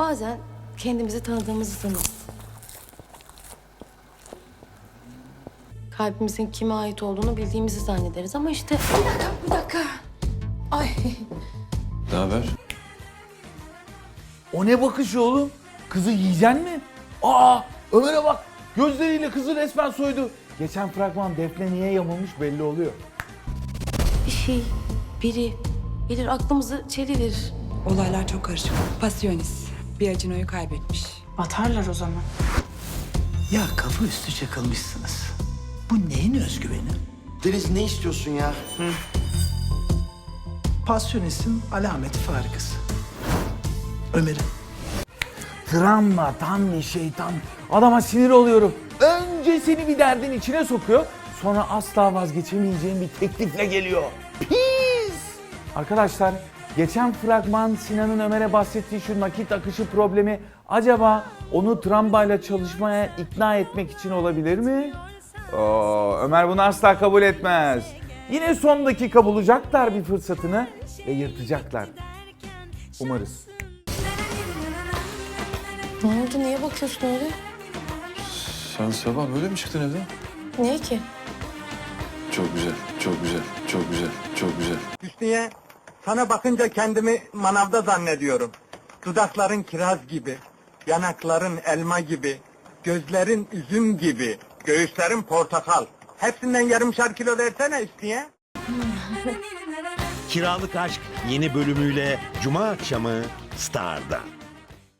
Bazen kendimizi tanıdığımızı sanırız. Kalbimizin kime ait olduğunu bildiğimizi zannederiz ama işte... Bir dakika, bir dakika. Ay, Ne haber? O ne bakış oğlum? Kızı yiyeceksin mi? Aa Ömer'e bak. Gözleriyle kızı resmen soydu. Geçen fragman Defne niye yamulmuş belli oluyor. Bir şey, biri gelir aklımızı çeliverir. Olaylar çok karışık. Pasyonis. Bir acinoyu kaybetmiş. batarlar o zaman. Ya kafa üstü çakılmışsınız. Bu neyin özgüveni? Deniz ne istiyorsun ya? Pasyonis'in alameti farikası. Ömer'in. Travma tam bir şeytan. Adama sinir oluyorum. Önce seni bir derdin içine sokuyor. Sonra asla vazgeçemeyeceğin bir teklifle geliyor. Pis! Arkadaşlar geçen fragman Sinan'ın Ömer'e bahsettiği şu nakit akışı problemi acaba onu trambayla çalışmaya ikna etmek için olabilir mi? Oo, Ömer bunu asla kabul etmez. Yine son dakika bulacaklar bir fırsatını ve yırtacaklar. Umarız. Ne oldu, niye bakıyorsun öyle? Sen sabah böyle mi çıktın evden? Niye ki? Çok güzel, çok güzel, çok güzel, çok güzel. Hüsniye, sana bakınca kendimi manavda zannediyorum. Dudakların kiraz gibi, yanakların elma gibi, gözlerin üzüm gibi, göğüslerin portakal. Hepsinden yarımşar kilo versene Hüsniye. Kiralık Aşk yeni bölümüyle Cuma akşamı Star'da.